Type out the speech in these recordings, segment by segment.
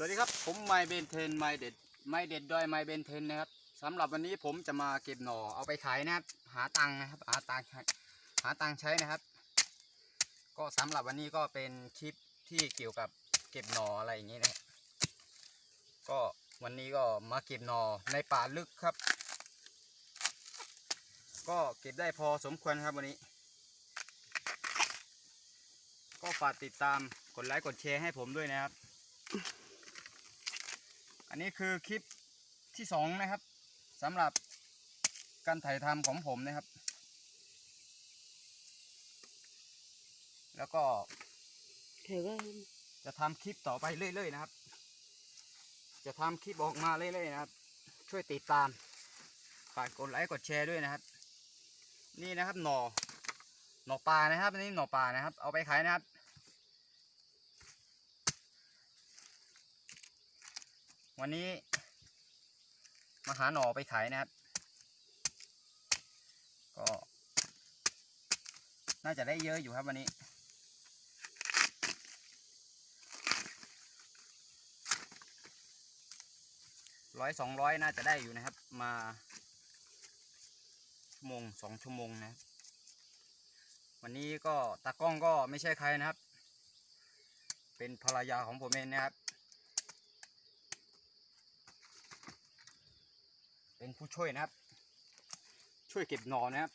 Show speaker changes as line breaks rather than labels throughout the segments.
สวัสดีครับผมไมเบนเทนไมเด็ดไมเด็ดดอยไมเบนเทนนะครับสำหรับวันนี้ผมจะมาเก็บหน่อเอาไปขายนะครับ หาตังค์นะครับหาตังค์หาตังค์ใช้นะครับ ก็สำหรับวันนี้ก็เป็นคลิปที่เกี่ยวกับเก็บหน่ออะไรอย่างนี้นะครับก็วันนี้ก็มาเก็บหน่อในป่าลึกครับ ก็เก็บได้พอสมควรครับวันนี้ ก็ฝากติดตามกดไลค์กดแชร์ให้ผมด้วยนะครับ อันนี้คือคลิปที่สองนะครับสำหรับการถ่ายทำของผมนะครับ แล้วก็จะทำคลิปต่อไปเรื่อยๆนะครับ จะทำคลิปออกมาเรื่อยๆนะครับ ช่วยติดตามฝากกดไลค์กดแชร์ด้วยนะครับ นี่นะครับหน่อหน่อปลานะครับอันนี้หน่อปลานะครับ เอาไปขายนะครับ วันนี้ มาหาหน่อไปขายนะครับ ก็ น่าจะได้เยอะอยู่ครับวันนี้ ร้อยสองร้อยน่าจะได้อยู่นะครับ มาชั่วโมงสองชั่วโมงนะครับวันนี้ก็ตากล้องก็ไม่ใช่ใครนะครับ เป็นภรรยาของผมเองนะครับ เป็นผู้ช่วยนะครับ ช่วยเก็บหนอนนะครับ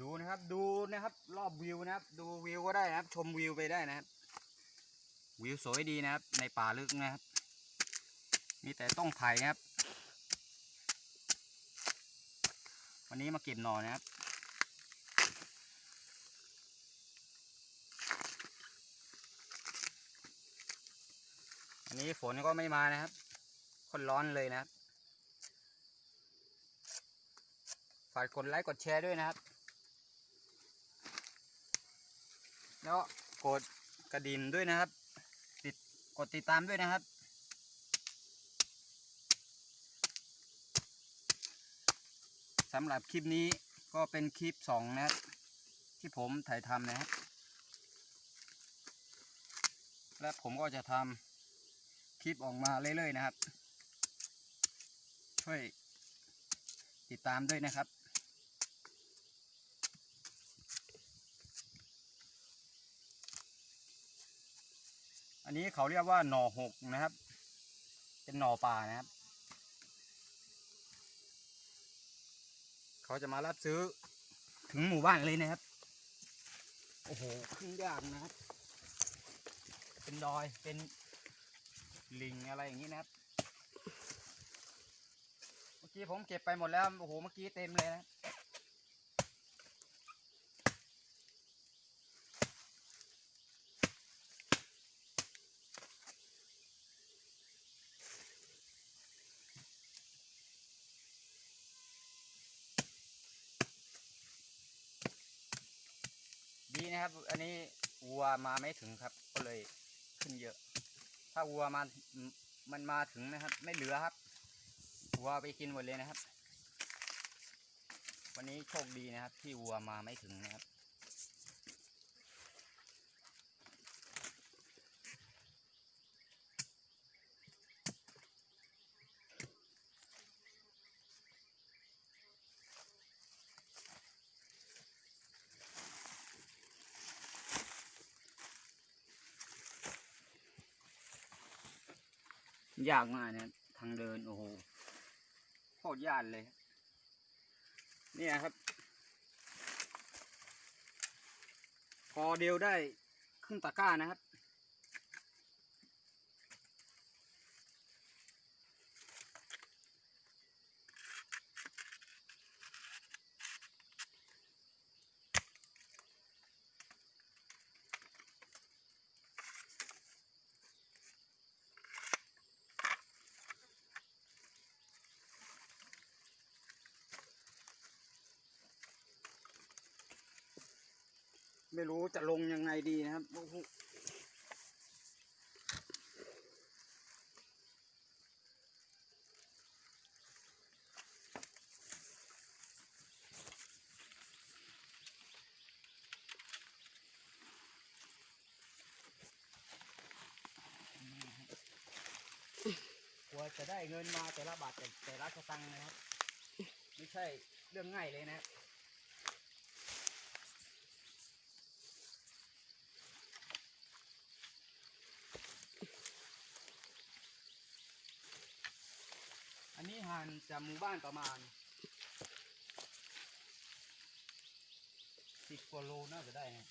ดูนะครับดูนะครับรอบวิวนะครับ ดูวิวก็ได้นะครับ ชมวิวไปได้นะครับ วิวสวยดีนะครับ ในป่าลึกนะครับ มีแต่ต้องไผ่นะครับ วันนี้มาเก็บหน่อนะครับ อันนี้ฝนก็ไม่มานะครับคนร้อนเลยนะครับฝากกดไลค์กดแชร์ด้วยนะครับ แล้วกดกระดิ่งด้วยนะครับ ติดกดติดตามด้วยนะครับ สำหรับคลิปนี้ก็เป็นคลิปสองนะครับที่ผมถ่ายทำนะครับ และผมก็จะทำ คลิปออกมาเรื่อยๆนะครับ ช่วยติดตามด้วยนะครับ อันนี้เขาเรียกว่าหน่อหกนะครับ เป็นหน่อป่านะครับ เขาจะมารับซื้อถึงหมู่บ้านเลยนะครับ โอ้โห ขึ้นยากนะครับ เป็นดอย เป็น ลิงอะไรอย่างนี้นะครับ เมื่อกี้ผมเก็บไปหมดแล้ว โอ้โห เมื่อกี้เต็มเลยนะดีนะครับ อันนี้วัวมาไม่ถึงครับ ก็เลยขึ้นเยอะ ถ้าวัวมามันมาถึงนะครับ ไม่เหลือครับวัวไปกินหมดเลยนะครับ วันนี้โชคดีนะครับ ที่วัวมาไม่ถึงนะครับ ยากมากนะทางเดิน โอ้โหโคตรยากเลย เนี่ยครับ พอเดียวได้ครึ่งตะกร้านะครับ ไม่รู้จะลงยังไงดีนะครับโอ้กลัวจะได้เงินมาแต่ละบาทแต่ละสตังค์นะครับ ไม่ใช่เรื่องง่ายเลยนะครับ ห่างจากหมู่บ้านประมาณสิบกว่าโลน่าจะได้นะ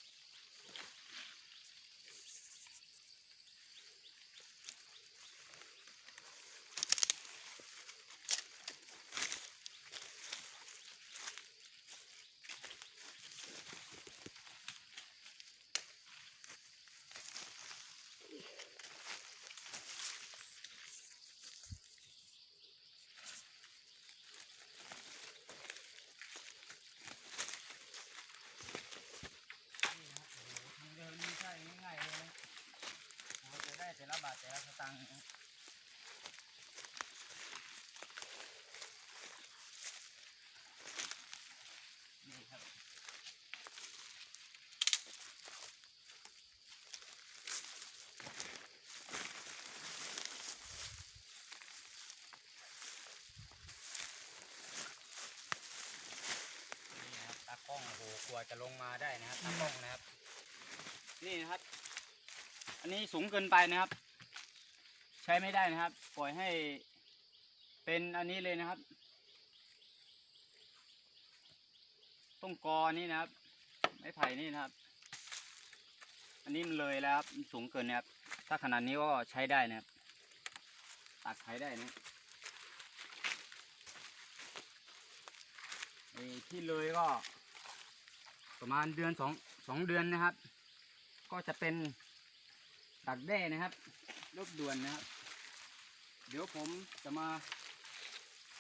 นี่นะครับโอ้โหทางเดินไม่ใช่ง่ายๆเลยนะเราจะได้แต่ละบาทแต่ละสตางค์นะครับนี่ครับนี่นะครับตากล้องโอ้โห กลัวจะลงมาได้นะครับตากล้องนะครับ นี่นะครับ อันนี้สูงเกินไปนะครับ ใช้ไม่ได้นะครับ ปล่อยให้เป็นอันนี้เลยนะครับต้นกอนี่นะครับ ไม้ไผ่นี่นะครับ อันนี้มันเลยแล้วครับมันสูงเกินนะครับ ถ้าขนาดนี้ก็ใช้ได้นะครับ ตัดใช้ได้นะไอ้ที่เลยก็ ประมาณเดือนสองสองเดือนนะครับ ก็จะเป็นดักแด้นะครับรบด่วนนะครับ เดี๋ยวผมจะมา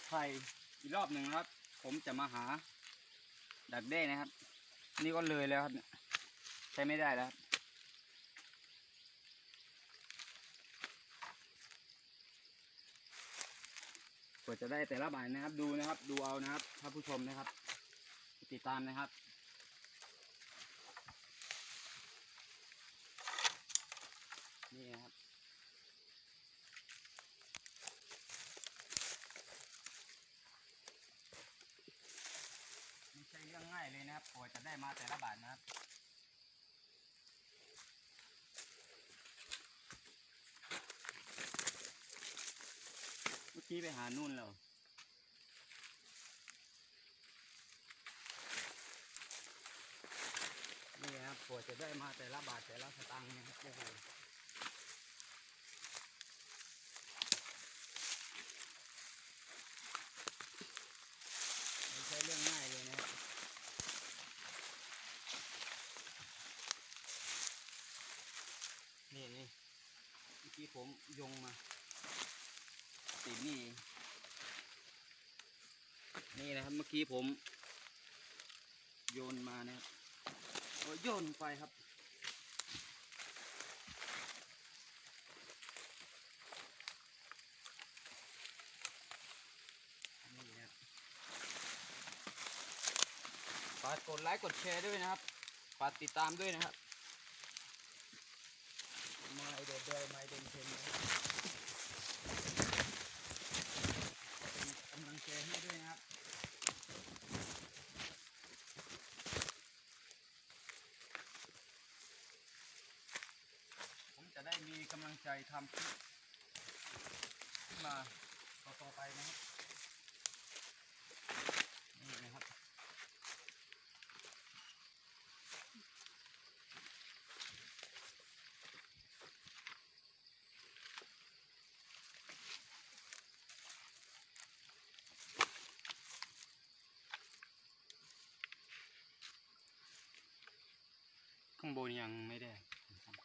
ไถ่อีกรอบหนึ่งนะครับ ผมจะมาหา ดักแด้นะครับ นี่ก็เลยแล้วครับใช้ไม่ได้แล้วกว่าจะได้แต่ละบาทนะครับ ดูนะครับ ดูเอานะครับท่านผู้ชมนะครับ ติดตามนะครับ นี่นะครับ ไม่ใช่เรื่องง่ายเลยนะครับกว่า จะได้มาแต่ละบาทนะครับเมื่อกี้ไปหานู่นแล้วนี่ครับปวดจะได้มาแต่ละบาทแต่ละสตางค์นะครับโอ้โห ไม่ใช่เรื่องง่ายเลยนะครับ นี่นี่ เมื่ผมโยงมาติดนี่ นี่นะครับเมื่อกี้ผม โยนมานะครับโยโยนไปครับนี่นะครับฝากกดไลค์กดแชร์ด้วยนะครับ ฝากติดตามด้วยนะครับ มาไอเดดด้วยมาไอเดนเทนนะครับเป็นกำลังใจให้ด้วยนะครับ ผมจะได้มีกำลังใจ ทำขึ้นมาต่อๆไปนะครับนี่นะครับข้างบนยังไม่ได้นะครับ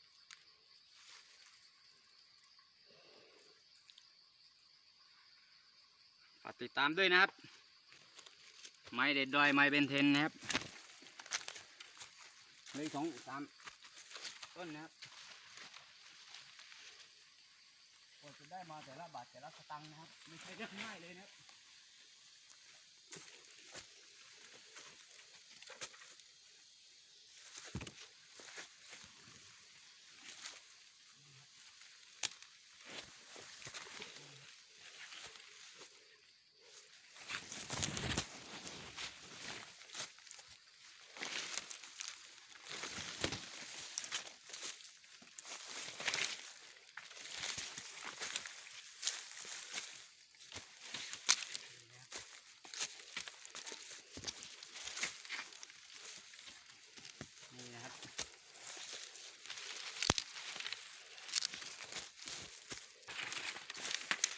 ฝาก ติดตามด้วยนะครับ ไม้เด็ดดอยไม้เบนเทนนะครับเลยสองสามต้นนะครับกว่าจะได้มาแต่ละบาทแต่ละสตังค์นะครับ ไม่ใช่เรื่องง่ายเลยนะครับ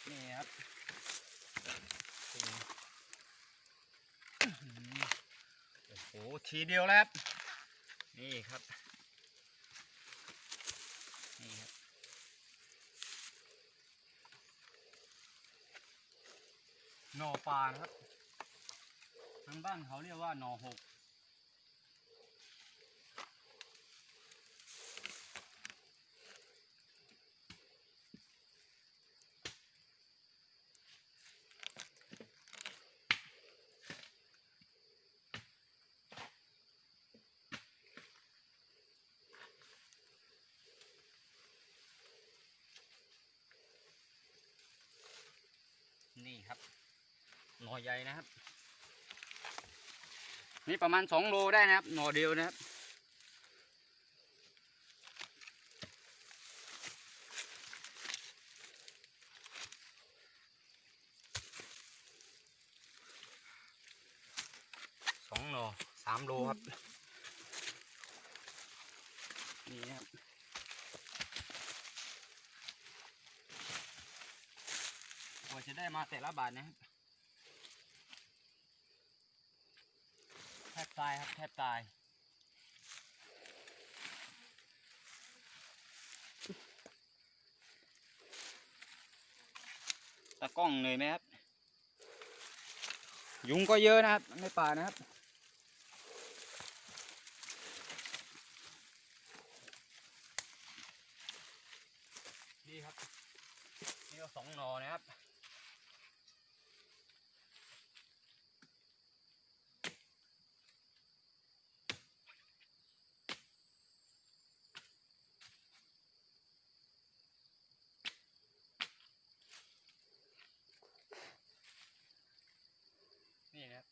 น อ้ ทีเดียวแล้วครับ นี่ครับ นี่ครับ หน่อปลานะครับ ทางบ้านเขาเรียกว่าหน่อหก อใหญ่นะครับ นี่ประมาณสองโลได้นะครับ หน่อเดียวนะครับ สองหน่อสามโลครับ นี่นะครับกว่าจะได้มาแต่ละบาทนะครับ ทบตายครับแทบตายตากล้องเหนื่อยไหมครับ ยุงก็เยอะนะครับ ในป่านะครับนี่ครับ นี่ก็สองหนอนะครับ นี่นะครับ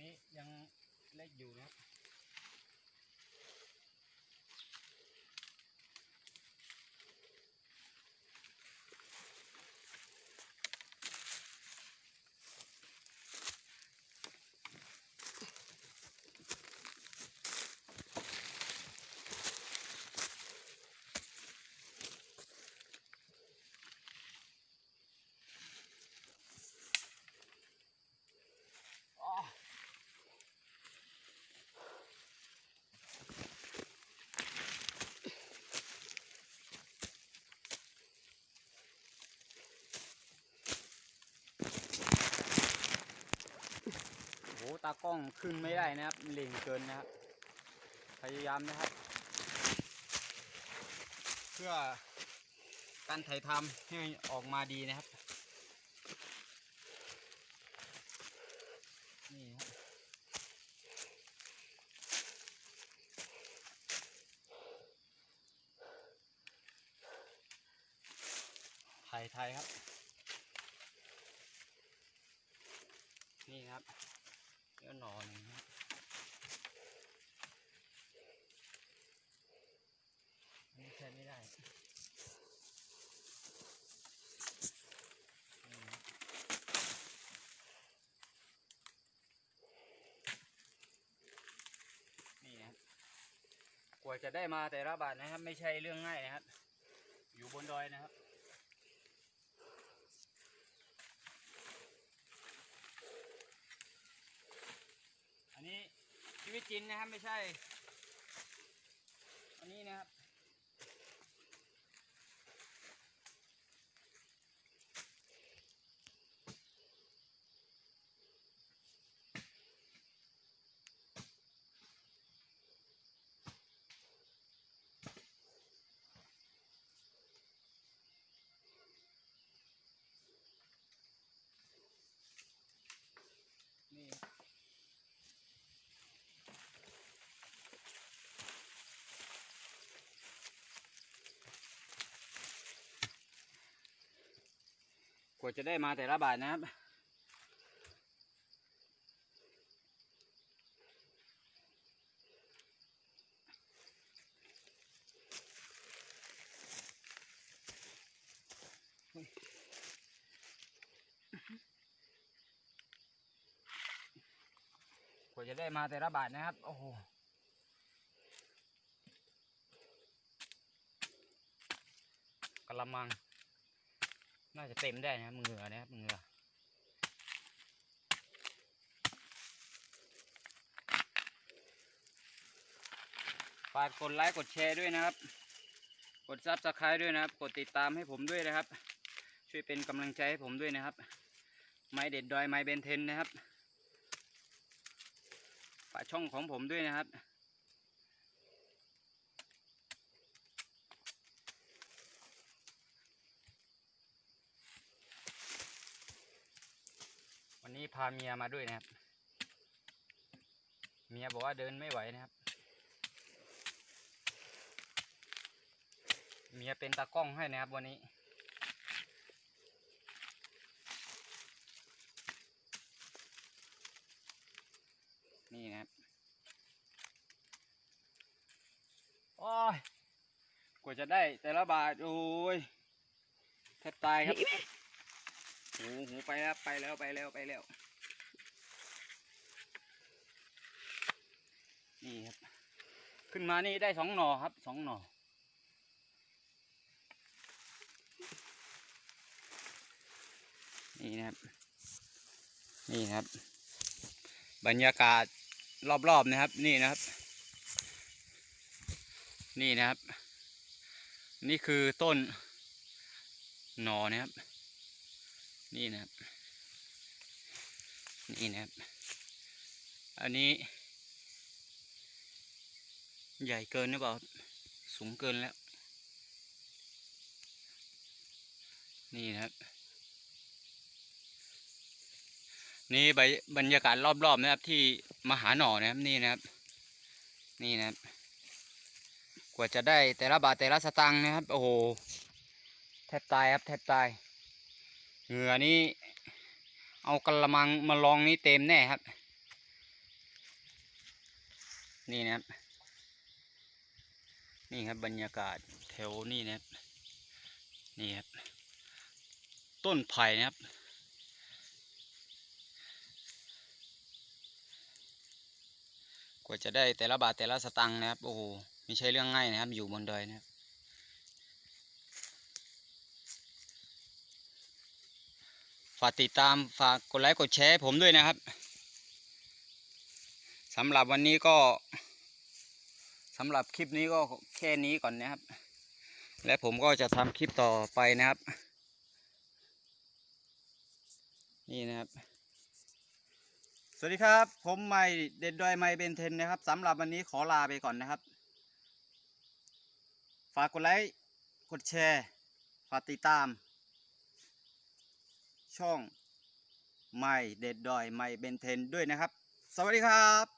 นี่ยังเล็ก อยู่นะครับ ตากล้องขึ้นไม่ได้นะครับเหล่งเกินนะครับ พยายามนะครับ เพื่อการถ่ายทำให้ออกมาดีนะครับ นี่ครับไทยไทยครับ นี่ครับเนื้อ หนอนหนึ่งครับอันนี้ใช้ไม่ได้นี่ครับนี่นะครับกว่าจะได้มาแต่ละบาทนะครับ ไม่ใช่เรื่องง่ายนะครับ อยู่บนดอยนะครับ อันนี้ ชีวิตจริงนะครับไม่ใช่ อันนี้นะครับ นี่ก ว่าจะได้มาแต่ละบาทนะครับกว่าจะได้มาแต่ละบาทนะครับ โอ้โหกระมัง น่าจะเต็มได้นะครับเหงื่อนะครับเหงื่อฝากกดไลค์กดแชร์ด้วยนะครับ กดซับสไครต์ด้วยนะครับ กดติดตามให้ผมด้วยนะครับ ช่วยเป็นกำลังใจให้ผมด้วยนะครับ ไม้เด็ดดอยไม้เบนเทนนะครับฝากช่องของผมด้วยนะครับ นนี้พาเมียมาด้วยนะครับ เมียบอกว่าเดินไม่ไหวนะครับ เมียเป็นตากล้องให้นะครับวันนี้ นี่นะครับโอ้ยกว่าจะได้แต่ละบาท โอ้ยแทบตายครับ โอ้โหไปแล้วไปแล้วไปแล้วไปแล้ว นี่ครับ ขึ้นมานี่ได้สองหน่อครับสองหน่อนี่นะครับ นี่นะครับ บรรยากาศรอบๆนะครับ นี่นะครับ นี่นะครับ นี่คือต้นหนอนะครับ นี่นะครับ นี่นะครับ อันนี้ ใหญ่เกินหรือเปล่าครับสูงเกินแล้ว นี่นะครับ นี่ใบบรรยากาศรอบๆนะครับที่มหาหน่อนะครับนี่นะครับ นี่นะครับ กว่าจะได้แต่ละบาทแต่ละสตังค์นะครับ โอ้โห แทบตายครับแทบตาย เหงื่อนี้เอากระมังมาลองนี้เต็มแน่ครับ นี่นะครับ นี่ครับบรรยากาศแถวนี่นะครับ นี่ครับ ต้นไผ่นะครับกว่าจะได้แต่ละบาทแต่ละสตังค์นะครับโอ้โหไม่ใช่เรื่องง่ายนะครับ อยู่บนดอยนะครับ ฝากติดตามฝากกดไลค์กดแชร์ผมด้วยนะครับสำหรับวันนี้ก็สำหรับคลิปนี้ก็แค่นี้ก่อนนะครับ และผมก็จะทำคลิปต่อไปนะครับ นี่นะครับ สวัสดีครับ ผมไม่เด็ดดอยไม่เบนเทนนะครับสำหรับวันนี้ขอลาไปก่อนนะครับ ฝากกดไลค์กดแชร์ฝากติดตาม ช่อง ใหม่เด็ดดอยใหม่เบนเทนด้วยนะครับ สวัสดีครับ